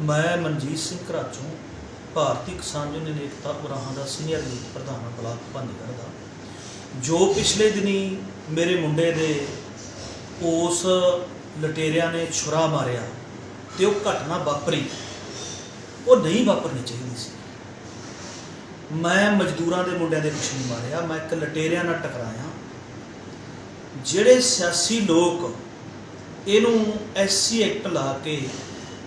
ਮੈਂ ਮਨਜੀਤ ਸਿੰਘ ਘਰਾਚੋਂ ਭਾਰਤੀ ਕਿਸਾਨ ਯੂਨੀਅਨ ਏਕਤਾ ਉਰਾਹਾਂ ਦਾ ਸੀਨੀਅਰ ਲੀਗ ਪ੍ਰਧਾਨ ਬਲਾਕ ਭਾਨੀਗੜ੍ਹ ਦਾ। ਜੋ ਪਿਛਲੇ ਦਿਨੀ ਮੇਰੇ ਮੁੰਡੇ ਦੇ ਉਸ ਲਟੇਰਿਆਂ ਨੇ ਛੁਰਾ ਮਾਰਿਆ ਤੇ ਉਹ ਘਟਨਾ ਵਾਪਰੀ, ਉਹ ਨਹੀਂ ਵਾਪਰਨੀ ਚਾਹੀਦੀ ਸੀ। ਮੈਂ ਮਜ਼ਦੂਰਾਂ ਦੇ ਮੁੰਡਿਆਂ ਦੇ ਕੁਛ ਨਹੀਂ ਮਾਰਿਆ, ਮੈਂ ਇੱਕ ਲਟੇਰਿਆਂ ਨਾਲ ਟਕਰਾਇਆ। ਜਿਹੜੇ ਸਿਆਸੀ ਲੋਕ ਇਹਨੂੰ ਐਸਸੀ ਐਕਟ ਲਾ ਕੇ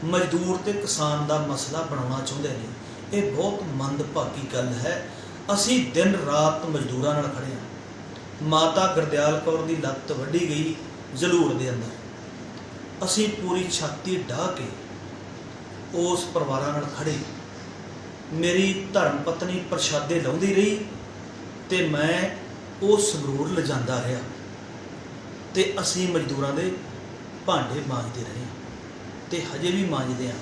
ਮਜ਼ਦੂਰ ਤੇ ਕਿਸਾਨ ਦਾ ਮਸਲਾ ਬਣਾਉਣਾ ਚਾਹੁੰਦੇ ਨੇ। ਇਹ ਬਹੁਤ ਮੰਦਭਾਗੀ ਗੱਲ ਹੈ। ਅਸੀਂ ਦਿਨ ਰਾਤ ਮਜ਼ਦੂਰਾਂ ਨਾਲ ਖੜੇ ਹਾਂ। ਮਾਤਾ ਗੁਰਦਿਆਲ ਕੌਰ ਦੀ ਲੱਤ ਵੱਢੀ ਗਈ ਜ਼ਲੂਰ ਦੇ ਅੰਦਰ। ਅਸੀਂ ਪੂਰੀ ਛਾਤੀ ਢਾਹ ਕੇ ਉਸ ਪਰਿਵਾਰਾਂ ਨਾਲ ਖੜੇ। ਮੇਰੀ ਧਰਮ ਪਤਨੀ ਪ੍ਰਸ਼ਾਦੇ ਲਾਉਂਦੀ ਰਹੀ ਤੇ ਮੈਂ ਉਹ ਸੰਗਰੂਰ ਲਿਜਾਂਦਾ ਰਿਹਾ ਤੇ ਅਸੀਂ ਮਜ਼ਦੂਰਾਂ ਦੇ ਭਾਂਡੇ ਮਾਂਜਦੇ ਰਹੇ। ਤੇ ਹਜੇ ਵੀ ਮਾਂਜਦੇ ਆ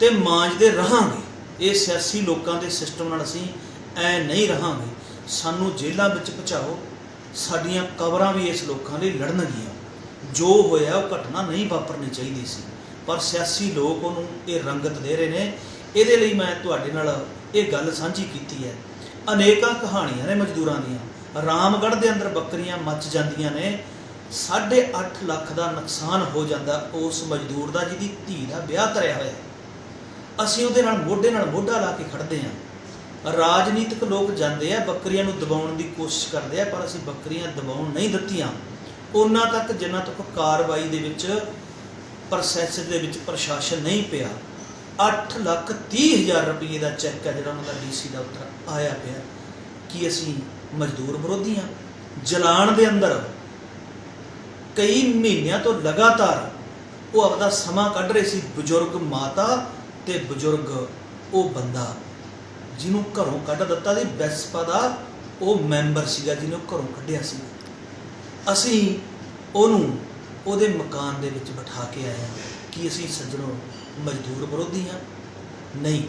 ਤੇ ਮਾਂਜਦੇ ਰਹਾਂਗੇ। ਇਹ ਸਿਆਸੀ ਲੋਕਾਂ ਦੇ ਸਿਸਟਮ ਨਾਲ ਅਸੀਂ ਐ ਨਹੀਂ ਰਹਾਂਗੇ। ਸਾਨੂੰ ਜੇਲ੍ਹਾਂ ਵਿੱਚ ਪਹੁੰਚਾਓ ਸਾਡੀਆਂ ਕਬਰਾਂ ਵੀ ਇਸ ਲੋਕਾਂ ਲਈ ਲੜਨਗੀਆਂ। ਜੋ ਹੋਇਆ ਉਹ ਘਟਨਾ ਨਹੀਂ ਵਾਪਰਨੀ ਚਾਹੀਦੀ ਸੀ। ਪਰ ਸਿਆਸੀ ਲੋਕ ਉਹਨੂੰ ਇਹ ਰੰਗਤ ਦੇ ਰਹੇ ਨੇ। ਇਹਦੇ ਲਈ ਮੈਂ ਤੁਹਾਡੇ ਨਾਲ ਇਹ ਗੱਲ ਸਾਂਝੀ ਕੀਤੀ ਹੈ। ਅਨੇਕਾਂ ਕਹਾਣੀਆਂ ਨੇ ਮਜ਼ਦੂਰਾਂ ਦੀਆਂ। ਰਾਮਗੜ੍ਹ ਦੇ ਅੰਦਰ ਬੱਕਰੀਆਂ ਮੱਚ ਜਾਂਦੀਆਂ ਨੇ। 8.5 ਲੱਖ ਦਾ ਨੁਕਸਾਨ ਹੋ ਜਾਂਦਾ ਉਸ ਮਜ਼ਦੂਰ ਦਾ, ਜਿਹਦੀ ਧੀ ਦਾ ਵਿਆਹ ਕਰਿਆ ਹੋਇਆ। ਅਸੀਂ ਉਹਦੇ ਨਾਲ ਮੋਢੇ ਨਾਲ ਮੋਢਾ ਲਾ ਕੇ ਖੜਦੇ ਹਾਂ। ਰਾਜਨੀਤਿਕ ਲੋਕ ਜਾਂਦੇ ਆ, ਬੱਕਰੀਆਂ ਨੂੰ ਦਬਾਉਣ ਦੀ ਕੋਸ਼ਿਸ਼ ਕਰਦੇ ਆ, ਪਰ ਅਸੀਂ ਬੱਕਰੀਆਂ ਦਬਾਉਣ ਨਹੀਂ ਦਿੱਤੀਆਂ। ਉਹਨਾਂ ਤੱਕ ਜਿੰਨਾ ਤੱਕ ਕਾਰਵਾਈ ਦੇ ਵਿੱਚ ਪ੍ਰੋਸੈਸ ਦੇ ਵਿੱਚ ਪ੍ਰਸ਼ਾਸਨ ਨਹੀਂ ਪਿਆ। 8 ਲੱਖ 30 ਹਜ਼ਾਰ ਰੁਪਏ ਦਾ ਚੈੱਕ ਹੈ ਜਿਹੜਾ ਉਹਨਾਂ ਦਾ ਡੀਸੀ ਦਾ ਉੱਤਰ ਆਇਆ ਪਿਆ, ਕਿ ਅਸੀਂ ਮਜ਼ਦੂਰ ਵਿਰੋਧੀ ਹਾਂ। ਜਲਾਨ ਦੇ ਅੰਦਰ ਕਈ ਮਹੀਨਿਆਂ ਤੋਂ ਲਗਾਤਾਰ ਉਹ ਆਪਦਾ ਸਮਾਂ ਕੱਢ ਰਹੇ ਸੀ ਬਜ਼ੁਰਗ ਮਾਤਾ ਤੇ ਬਜ਼ੁਰਗ ਉਹ ਬੰਦਾ। ਜਿਹਨੂੰ ਘਰੋਂ ਕੱਢ ਦਿੱਤਾ ਸੀ ਬੈਸਪਾ ਦਾ ਉਹ ਮੈਂਬਰ ਸੀਗਾ ਜਿਹਨੂੰ ਘਰੋਂ ਕੱਢਿਆ ਸੀ। ਅਸੀਂ ਉਹਨੂੰ ਉਹਦੇ ਮਕਾਨ ਦੇ ਵਿੱਚ ਬਿਠਾ ਕੇ ਆਏ ਹਾਂ ਕਿ ਅਸੀਂ ਸੱਜਣੋ ਮਜ਼ਦੂਰ ਵਿਰੋਧੀ ਹਾਂ। ਨਹੀਂ,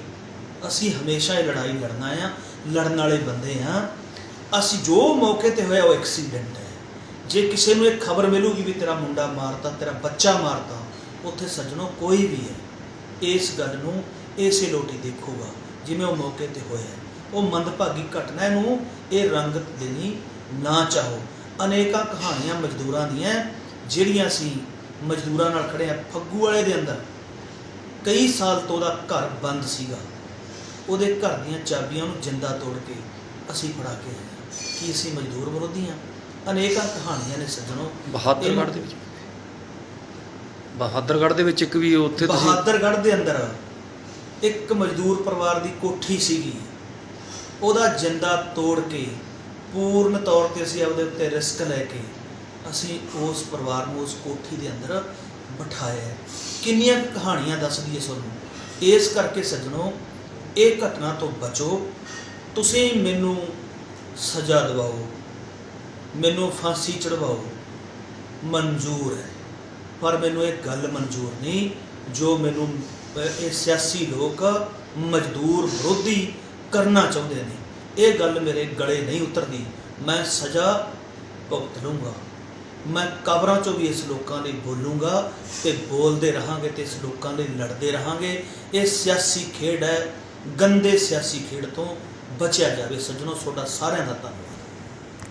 ਅਸੀਂ ਹਮੇਸ਼ਾ ਇਹ ਲੜਾਈ ਲੜਨਾ ਆ ਲੜਨ ਵਾਲੇ ਬੰਦੇ ਹਾਂ। ਅਸੀਂ ਜੋ ਮੌਕੇ ਤੇ ਹੋਇਆ ਉਹ ਐਕਸੀਡੈਂਟ ਹੈ। ਜੇ ਕਿਸੇ ਨੂੰ ਇਹ ਖਬਰ ਮਿਲੂਗੀ ਵੀ ਤੇਰਾ ਮੁੰਡਾ ਮਾਰਤਾ ਤੇਰਾ ਬੱਚਾ ਮਾਰਤਾ ਉੱਥੇ ਸੱਜਣੋ ਕੋਈ ਵੀ ਹੈ, ਇਸ ਗੱਲ ਨੂੰ ਇਸੇ ਲੋਟੀ ਦੇਖੂਗਾ, ਜਿਵੇਂ ਉਹ ਮੌਕੇ ਤੇ ਹੋਇਆ ਉਹ ਮੰਦਭਾਗੀ ਘਟਨਾ ਨੂੰ ਇਹ ਰੰਗਤ ਦੇਣੀ ਨਾ ਚਾਹੋ। ਅਨੇਕਾਂ ਕਹਾਣੀਆਂ ਮਜ਼ਦੂਰਾਂ ਦੀਆਂ, ਜਿਹੜੀਆਂ ਅਸੀਂ ਮਜ਼ਦੂਰਾਂ ਨਾਲ ਖੜੇ ਆ ਫੱਗੂ ਵਾਲੇ ਦੇ ਅੰਦਰ। ਕਈ ਸਾਲ ਤੋਂ ਉਹਦਾ ਘਰ ਬੰਦ ਸੀਗਾ। ਉਹਦੇ ਘਰ ਦੀਆਂ ਚਾਬੀਆਂ ਨੂੰ ਜਿੰਦਾ ਤੋੜ ਕੇ ਅਸੀਂ ਫੜਾ ਕੇ ਆਏ ਹਾਂ। ਕਿ ਅਸੀਂ ਮਜ਼ਦੂਰ ਵਿਰੋਧੀ ਹਾਂ? ਅਨੇਕਾਂ ਕਹਾਣੀਆਂ ਨੇ ਸੱਜਣੋ। ਬਹਾਦਰਗੜ੍ਹ ਦੇ ਵਿੱਚ। ਬਹਾਦਰਗੜ੍ਹ ਦੇ ਵਿੱਚ ਇੱਕ ਵੀ ਉੱਥੇ ਤੁਸੀਂ ਬਹਾਦਰਗੜ੍ਹ ਦੇ ਅੰਦਰ ਇੱਕ ਮਜ਼ਦੂਰ ਪਰਿਵਾਰ ਦੀ ਕੋਠੀ ਸੀਗੀ। ਉਹਦਾ ਜਿੰਦਾ ਤੋੜ ਕੇ ਪੂਰਨ ਤੌਰ ਤੇ ਅਸੀਂ ਆਪਦੇ ਉੱਤੇ ਰਿਸਕ ਲੈ ਕੇ ਅਸੀਂ ਉਸ ਪਰਿਵਾਰ ਨੂੰ ਉਸ ਕੋਠੀ ਦੇ ਅੰਦਰ ਬਿਠਾਇਆ। ਕਿੰਨੀਆਂ ਕਹਾਣੀਆਂ ਦੱਸਦੀ ਹੈ ਤੁਹਾਨੂੰ? ਇਸ ਕਰਕੇ ਸੱਜਣੋ ਇਹ ਘਟਨਾ ਤੋਂ ਬਚੋ। ਤੁਸੀਂ ਮੈਨੂੰ ਸਜ਼ਾ ਦਿਵਾਓ। ਮੈਨੂੰ ਫਾਂਸੀ ਚੜਵਾਓ। ਮਨਜ਼ੂਰ ਹੈ। ਪਰ ਮੈਨੂੰ ਇਹ ਗੱਲ ਮਨਜ਼ੂਰ ਨਹੀਂ, ਜੋ ਮੈਨੂੰ ਇਹ ਸਿਆਸੀ ਲੋਕ ਮਜ਼ਦੂਰ ਵਿਰੋਧੀ ਕਰਨਾ ਚਾਹੁੰਦੇ ਨੇ। ਇਹ ਗੱਲ ਮੇਰੇ ਗਲੇ ਨਹੀਂ ਉਤਰਦੀ। ਮੈਂ ਸਜ਼ਾ ਭੁਗਤ ਲੂੰਗਾ ਮੈਂ ਕਬਰਾਂ ਚੋਂ ਵੀ ਇਸ ਲੋਕਾਂ ਲਈ ਬੋਲੂੰਗਾ ਤੇ ਬੋਲਦੇ ਰਹਾਂਗੇ ਤੇ ਇਸ ਲੋਕਾਂ ਲਈ ਲੜਦੇ ਰਹਾਂਗੇ। ਇਹ ਸਿਆਸੀ ਖੇਡ ਹੈ। ਗੰਦੇ ਸਿਆਸੀ ਖੇਡ ਤੋਂ ਬਚਿਆ ਜਾਵੇ। ਸੱਜਣੋ, ਤੁਹਾਡਾ ਸਾਰਿਆਂ ਦਾ ਧੰਨਵਾਦ।